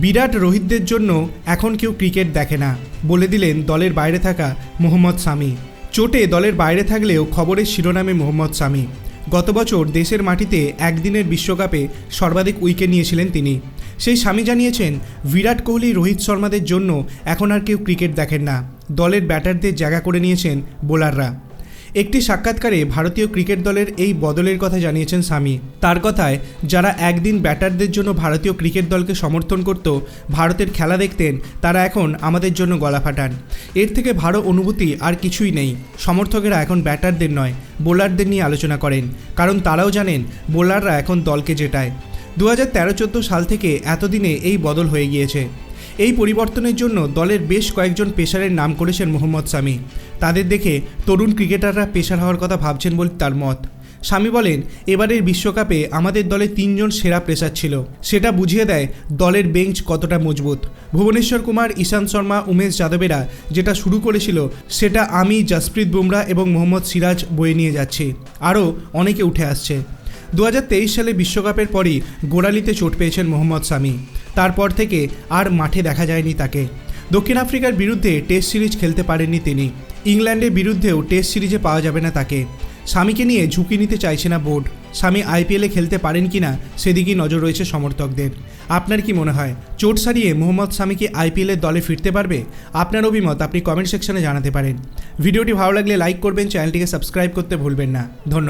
বিরাট রোহিতদের জন্য এখন কেউ ক্রিকেট দেখে না, বলে দিলেন দলের বাইরে থাকা মোহাম্মদ সামি। চোটে দলের বাইরে থাকলেও খবরের শিরোনামে মোহাম্মদ সামি। গত বছর দেশের মাটিতে একদিনের বিশ্বকাপে সর্বাধিক উইকেট নিয়েছিলেন তিনি। সেই স্বামী জানিয়েছেন, বিরাট কোহলি, রোহিত শর্মাদের জন্য এখন আর কেউ ক্রিকেট দেখেন না। দলের ব্যাটারদের জায়গা করে নিয়েছেন বোলাররা। একটি সাক্ষাৎকারে ভারতীয় ক্রিকেট দলের এই বদলের কথা জানিয়েছেন স্বামী। তার কথায়, যারা একদিন ব্যাটারদের জন্য ভারতীয় ক্রিকেট দলকে সমর্থন করত, ভারতের খেলা দেখতেন, তারা এখন আমাদের জন্য গলা ফাটান। এর থেকে ভালো অনুভূতি আর কিছুই নেই। সমর্থকেরা এখন ব্যাটারদের নয়, বোলারদের নিয়ে আলোচনা করেন, কারণ তারাও জানেন, বোলাররা এখন দলকে জেটায় দু হাজার তেরো চোদ্দ সাল থেকে এতদিনে এই বদল হয়ে গিয়েছে। এই পরিবর্তনের জন্য দলের বেশ কয়েকজন পেশারের নাম করেছেন মোহাম্মদ সামি তাদের দেখে তরুণ ক্রিকেটাররা পেশার হওয়ার কথা ভাবছেন বলে তার মত। স্বামী বলেন, এবারের বিশ্বকাপে আমাদের দলে তিনজন সেরা পেসার ছিল। সেটা বুঝিয়ে দেয়, দলের বেঞ্চ কতটা মজবুত। ভুবনেশ্বর কুমার, ঈশান্ত শর্মা, উমেশ যাদবেরা যেটা শুরু করেছিল, সেটা আমি, জসপ্রীত বুমরা এবং মোহাম্মদ সিরাজ বয়ে নিয়ে যাচ্ছি। আরও অনেকে উঠে আসছে। দু হাজার তেইশ সালে বিশ্বকাপের পরই গোড়ালিতে চোট পেয়েছেন মোহাম্মদ সামি তারপর থেকে আর মাঠে দেখা যায়নি তাকে। দক্ষিণ আফ্রিকার বিরুদ্ধে টেস্ট সিরিজ খেলতে পারেননি তিনি। ইংল্যান্ডের বিরুদ্ধেও টেস্ট সিরিজে পাওয়া যাবে না তাকে। স্বামীকে নিয়ে ঝুঁকি নিতে চাইছে না বোর্ড। স্বামী আইপিএলে খেলতে পারেন কিনা সেদিকেই নজর রয়েছে সমর্থকদের। আপনার কি মনে হয়, চোট সারিয়ে মোহাম্মদ স্বামীকে আইপিএলের দলে ফিরতে পারবে? আপনার অভিমত আপনি কমেন্ট সেকশনে জানাতে পারেন। ভিডিওটি ভালো লাগলে লাইক করবেন, চ্যানেলটিকে সাবস্ক্রাইব করতে ভুলবেন না। ধন্যবাদ।